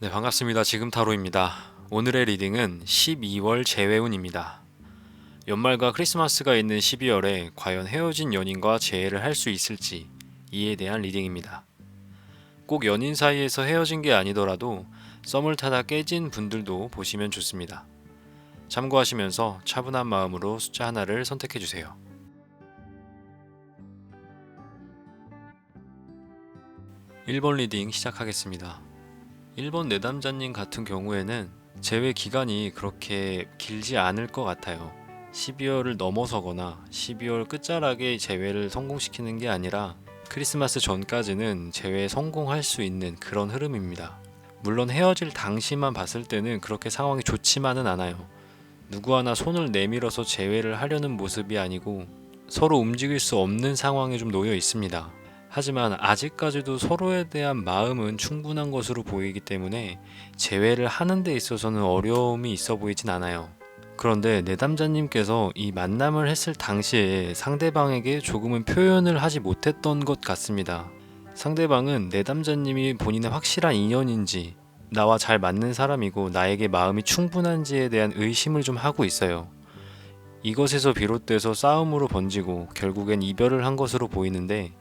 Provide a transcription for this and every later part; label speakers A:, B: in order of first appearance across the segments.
A: 네, 반갑습니다. 지금 타로입니다. 오늘의 리딩은 12월 재회운입니다. 연말과 크리스마스가 있는 12월에 과연 헤어진 연인과 재회를 할 수 있을지 이에 대한 리딩입니다. 꼭 연인 사이에서 헤어진 게 아니더라도 썸을 타다 깨진 분들도 보시면 좋습니다. 참고하시면서 차분한 마음으로 숫자 하나를 선택해 주세요. 1번 리딩 시작하겠습니다. 1번 내담자님 같은 경우에는 재회 기간이 그렇게 길지 않을 것 같아요. 12월을 넘어서거나 12월 끝자락에 재회를 성공시키는 게 아니라 크리스마스 전까지는 재회에 성공할 수 있는 그런 흐름입니다. 물론 헤어질 당시만 봤을 때는 그렇게 상황이 좋지만은 않아요. 누구 하나 손을 내밀어서 재회를 하려는 모습이 아니고 서로 움직일 수 없는 상황에 좀 놓여 있습니다. 하지만 아직까지도 서로에 대한 마음은 충분한 것으로 보이기 때문에 재회를 하는 데 있어서는 어려움이 있어 보이진 않아요. 그런데 내담자님께서 이 만남을 했을 당시에 상대방에게 조금은 표현을 하지 못했던 것 같습니다. 상대방은 내담자님이 본인의 확실한 인연인지 나와 잘 맞는 사람이고 나에게 마음이 충분한지에 대한 의심을 좀 하고 있어요. 이것에서 비롯돼서 싸움으로 번지고 결국엔 이별을 한 것으로 보이는데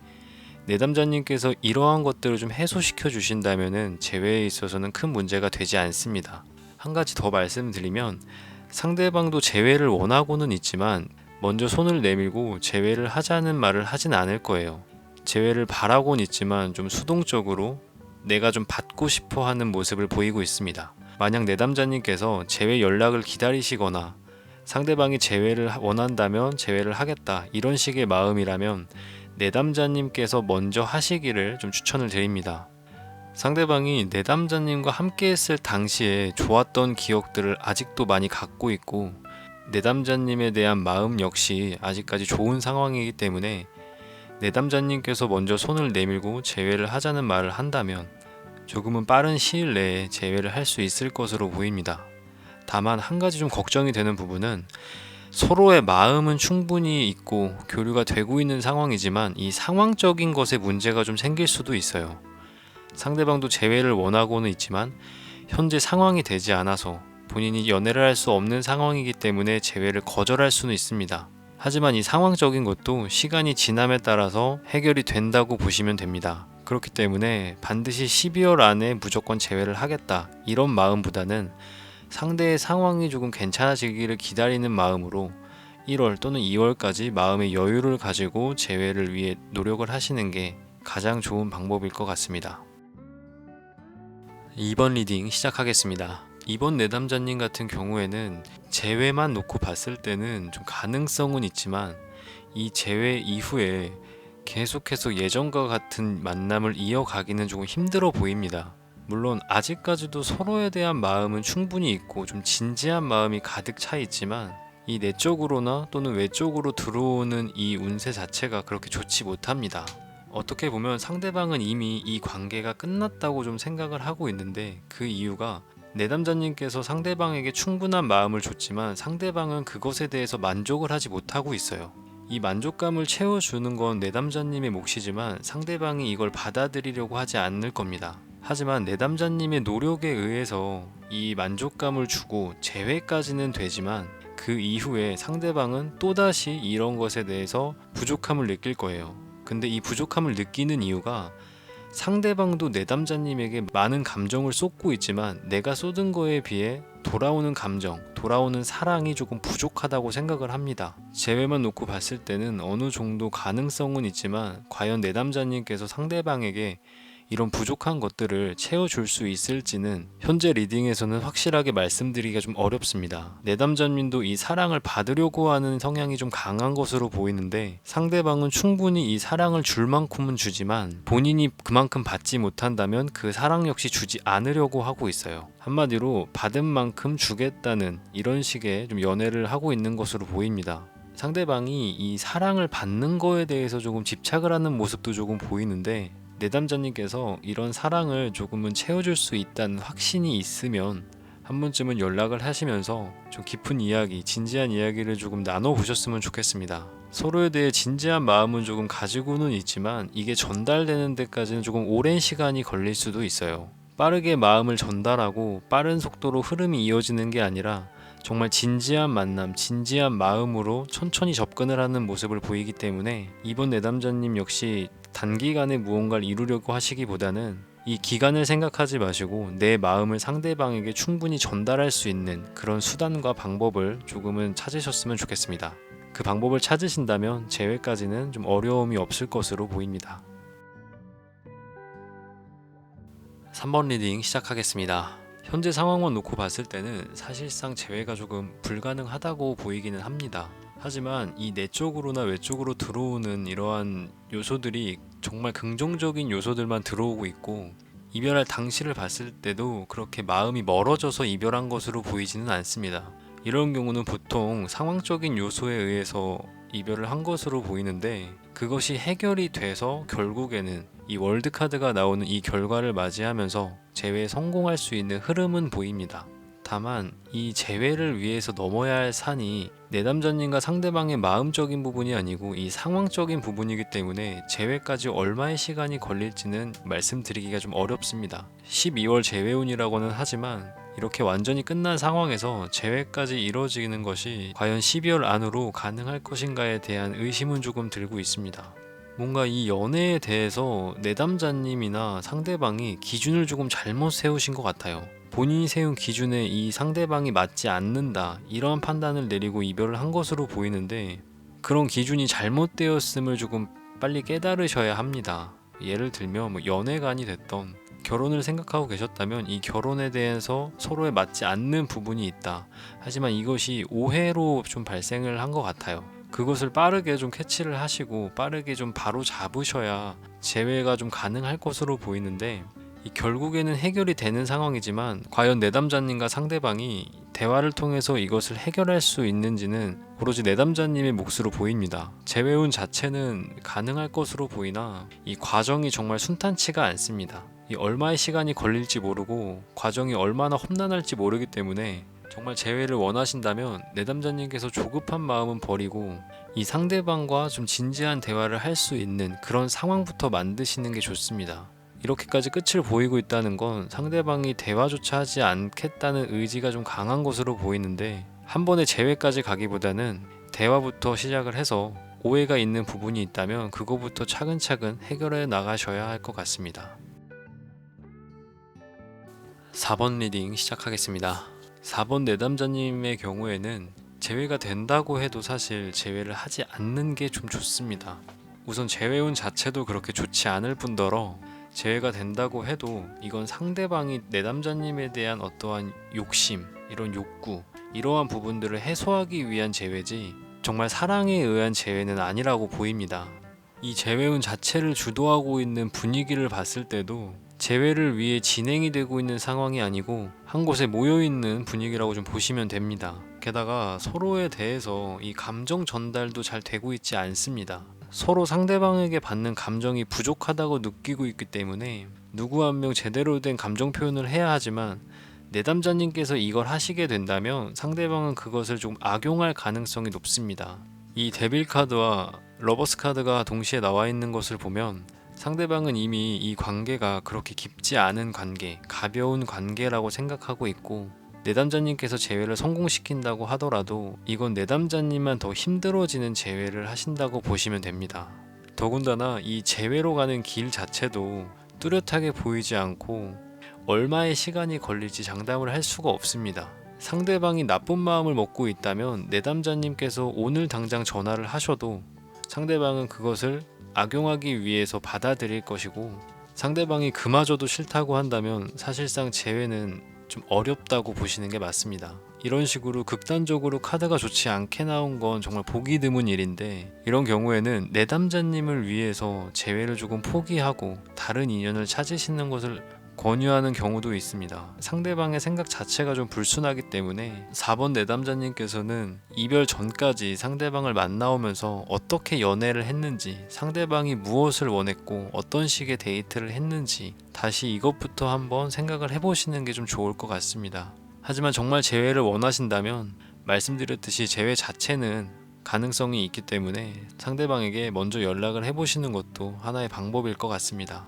A: 내담자님께서 이러한 것들을 좀 해소시켜 주신다면은 재회에 있어서는 큰 문제가 되지 않습니다. 한 가지 더 말씀드리면 상대방도 재회를 원하고는 있지만 먼저 손을 내밀고 재회를 하자는 말을 하진 않을 거예요. 재회를 바라고는 있지만 좀 수동적으로 내가 좀 받고 싶어 하는 모습을 보이고 있습니다. 만약 내담자님께서 재회 연락을 기다리시거나 상대방이 재회를 원한다면 재회를 하겠다 이런 식의 마음이라면 내담자님께서 먼저 하시기를 좀 추천을 드립니다. 상대방이 내담자님과 함께 했을 당시에 좋았던 기억들을 아직도 많이 갖고 있고 내담자님에 대한 마음 역시 아직까지 좋은 상황이기 때문에 내담자님께서 먼저 손을 내밀고 재회를 하자는 말을 한다면 조금은 빠른 시일 내에 재회를 할 수 있을 것으로 보입니다. 다만 한 가지 좀 걱정이 되는 부분은 서로의 마음은 충분히 있고 교류가 되고 있는 상황이지만 이 상황적인 것에 문제가 좀 생길 수도 있어요. 상대방도 재회를 원하고는 있지만 현재 상황이 되지 않아서 본인이 연애를 할 수 없는 상황이기 때문에 재회를 거절할 수는 있습니다. 하지만 이 상황적인 것도 시간이 지남에 따라서 해결이 된다고 보시면 됩니다. 그렇기 때문에 반드시 12월 안에 무조건 재회를 하겠다 이런 마음보다는 상대의 상황이 조금 괜찮아지기를 기다리는 마음으로 1월 또는 2월까지 마음의 여유를 가지고 재회를 위해 노력을 하시는 게 가장 좋은 방법일 것 같습니다. 2번 리딩 시작하겠습니다. 이번 내담자님 같은 경우에는 재회만 놓고 봤을 때는 좀 가능성은 있지만 이 재회 이후에 계속해서 예전과 같은 만남을 이어가기는 조금 힘들어 보입니다. 물론 아직까지도 서로에 대한 마음은 충분히 있고 좀 진지한 마음이 가득 차 있지만 이 내적으로나 또는 외적으로 들어오는 이 운세 자체가 그렇게 좋지 못합니다. 어떻게 보면 상대방은 이미 이 관계가 끝났다고 좀 생각을 하고 있는데 그 이유가 내담자님께서 상대방에게 충분한 마음을 줬지만 상대방은 그것에 대해서 만족을 하지 못하고 있어요. 이 만족감을 채워주는 건 내담자님의 몫이지만 상대방이 이걸 받아들이려고 하지 않을 겁니다. 하지만 내담자님의 노력에 의해서 이 만족감을 주고 재회까지는 되지만 그 이후에 상대방은 또다시 이런 것에 대해서 부족함을 느낄 거예요. 근데 이 부족함을 느끼는 이유가 상대방도 내담자님에게 많은 감정을 쏟고 있지만 내가 쏟은 거에 비해 돌아오는 감정, 돌아오는 사랑이 조금 부족하다고 생각을 합니다. 제외만 놓고 봤을 때는 어느 정도 가능성은 있지만 과연 내담자님께서 상대방에게 이런 부족한 것들을 채워줄 수 있을지는 현재 리딩에서는 확실하게 말씀드리기가 좀 어렵습니다. 내담자님도 이 사랑을 받으려고 하는 성향이 좀 강한 것으로 보이는데 상대방은 충분히 이 사랑을 줄 만큼은 주지만 본인이 그만큼 받지 못한다면 그 사랑 역시 주지 않으려고 하고 있어요. 한마디로 받은 만큼 주겠다는 이런 식의 좀 연애를 하고 있는 것으로 보입니다. 상대방이 이 사랑을 받는 거에 대해서 조금 집착을 하는 모습도 조금 보이는데 내담자님께서 이런 사랑을 조금은 채워줄 수 있다는 확신이 있으면 한 번쯤은 연락을 하시면서 좀 깊은 이야기, 진지한 이야기를 조금 나눠보셨으면 좋겠습니다. 서로에 대해 진지한 마음은 조금 가지고는 있지만 이게 전달되는 데까지는 조금 오랜 시간이 걸릴 수도 있어요. 빠르게 마음을 전달하고 빠른 속도로 흐름이 이어지는 게 아니라 정말 진지한 만남, 진지한 마음으로 천천히 접근을 하는 모습을 보이기 때문에 이번 내담자님 역시 단기간에 무언가를 이루려고 하시기보다는 이 기간을 생각하지 마시고 내 마음을 상대방에게 충분히 전달할 수 있는 그런 수단과 방법을 조금은 찾으셨으면 좋겠습니다. 그 방법을 찾으신다면 재회까지는 좀 어려움이 없을 것으로 보입니다. 3번 리딩 시작하겠습니다. 현재 상황만 놓고 봤을 때는 사실상 재회가 조금 불가능하다고 보이기는 합니다. 하지만 이 내적으로나 외적으로 들어오는 이러한 요소들이 정말 긍정적인 요소들만 들어오고 있고 이별할 당시를 봤을 때도 그렇게 마음이 멀어져서 이별한 것으로 보이지는 않습니다. 이런 경우는 보통 상황적인 요소에 의해서 이별을 한 것으로 보이는데 그것이 해결이 돼서 결국에는 이 월드카드가 나오는 이 결과를 맞이하면서 재회에 성공할 수 있는 흐름은 보입니다. 다만 이 재회를 위해서 넘어야 할 산이 내담자님과 상대방의 마음적인 부분이 아니고 이 상황적인 부분이기 때문에 재회까지 얼마의 시간이 걸릴지는 말씀드리기가 좀 어렵습니다. 12월 재회운이라고는 하지만 이렇게 완전히 끝난 상황에서 재회까지 이루어지는 것이 과연 12월 안으로 가능할 것인가에 대한 의심은 조금 들고 있습니다. 뭔가 이 연애에 대해서 내담자님이나 상대방이 기준을 조금 잘못 세우신 것 같아요. 본인이 세운 기준에 이 상대방이 맞지 않는다 이러한 판단을 내리고 이별을 한 것으로 보이는데 그런 기준이 잘못되었음을 조금 빨리 깨달으셔야 합니다. 예를 들면 뭐 연애관이 됐던 결혼을 생각하고 계셨다면 이 결혼에 대해서 서로에 맞지 않는 부분이 있다. 하지만 이것이 오해로 좀 발생을 한 것 같아요. 그것을 빠르게 좀 캐치를 하시고 빠르게 좀 바로 잡으셔야 재회가 좀 가능할 것으로 보이는데 이 결국에는 해결이 되는 상황이지만 과연 내담자님과 상대방이 대화를 통해서 이것을 해결할 수 있는지는 오로지 내담자님의 몫으로 보입니다. 재회운 자체는 가능할 것으로 보이나 이 과정이 정말 순탄치가 않습니다. 이 얼마의 시간이 걸릴지 모르고 과정이 얼마나 험난할지 모르기 때문에 정말 재회를 원하신다면 내담자님께서 조급한 마음은 버리고 이 상대방과 좀 진지한 대화를 할 수 있는 그런 상황부터 만드시는 게 좋습니다. 이렇게까지 끝을 보이고 있다는 건 상대방이 대화조차 하지 않겠다는 의지가 좀 강한 것으로 보이는데 한 번에 재회까지 가기보다는 대화부터 시작을 해서 오해가 있는 부분이 있다면 그거부터 차근차근 해결해 나가셔야 할 것 같습니다. 4번 리딩 시작하겠습니다. 4번 내담자님의 경우에는 재회가 된다고 해도 사실 재회를 하지 않는 게 좀 좋습니다. 우선 재회운 자체도 그렇게 좋지 않을 뿐더러 재회가 된다고 해도 이건 상대방이 내담자님에 대한 어떠한 욕심, 이런 욕구, 이러한 부분들을 해소하기 위한 재회지 정말 사랑에 의한 재회는 아니라고 보입니다. 이 재회운 자체를 주도하고 있는 분위기를 봤을 때도 재회를 위해 진행이 되고 있는 상황이 아니고 한 곳에 모여 있는 분위기라고 좀 보시면 됩니다. 게다가 서로에 대해서 이 감정 전달도 잘 되고 있지 않습니다. 서로 상대방에게 받는 감정이 부족하다고 느끼고 있기 때문에 누구 한 명 제대로 된 감정 표현을 해야 하지만 내담자님께서 이걸 하시게 된다면 상대방은 그것을 좀 악용할 가능성이 높습니다. 이 데빌 카드와 러버스 카드가 동시에 나와 있는 것을 보면 상대방은 이미 이 관계가 그렇게 깊지 않은 관계, 가벼운 관계라고 생각하고 있고 내담자님께서 재회를 성공시킨다고 하더라도 이건 내담자님만 더 힘들어지는 재회를 하신다고 보시면 됩니다. 더군다나 이 재회로 가는 길 자체도 뚜렷하게 보이지 않고 얼마의 시간이 걸릴지 장담을 할 수가 없습니다. 상대방이 나쁜 마음을 먹고 있다면 내담자님께서 오늘 당장 전화를 하셔도 상대방은 그것을 악용하기 위해서 받아들일 것이고 상대방이 그마저도 싫다고 한다면 사실상 재회는 좀 어렵다고 보시는 게 맞습니다. 이런 식으로 극단적으로 카드가 좋지 않게 나온 건 정말 보기 드문 일인데 이런 경우에는 내담자님을 위해서 재회를 조금 포기하고 다른 인연을 찾으시는 것을 권유하는 경우도 있습니다. 상대방의 생각 자체가 좀 불순하기 때문에 4번 내담자님께서는 이별 전까지 상대방을 만나오면서 어떻게 연애를 했는지, 상대방이 무엇을 원했고 어떤 식의 데이트를 했는지 다시 이것부터 한번 생각을 해보시는 게 좀 좋을 것 같습니다. 하지만 정말 재회를 원하신다면 말씀드렸듯이 재회 자체는 가능성이 있기 때문에 상대방에게 먼저 연락을 해보시는 것도 하나의 방법일 것 같습니다.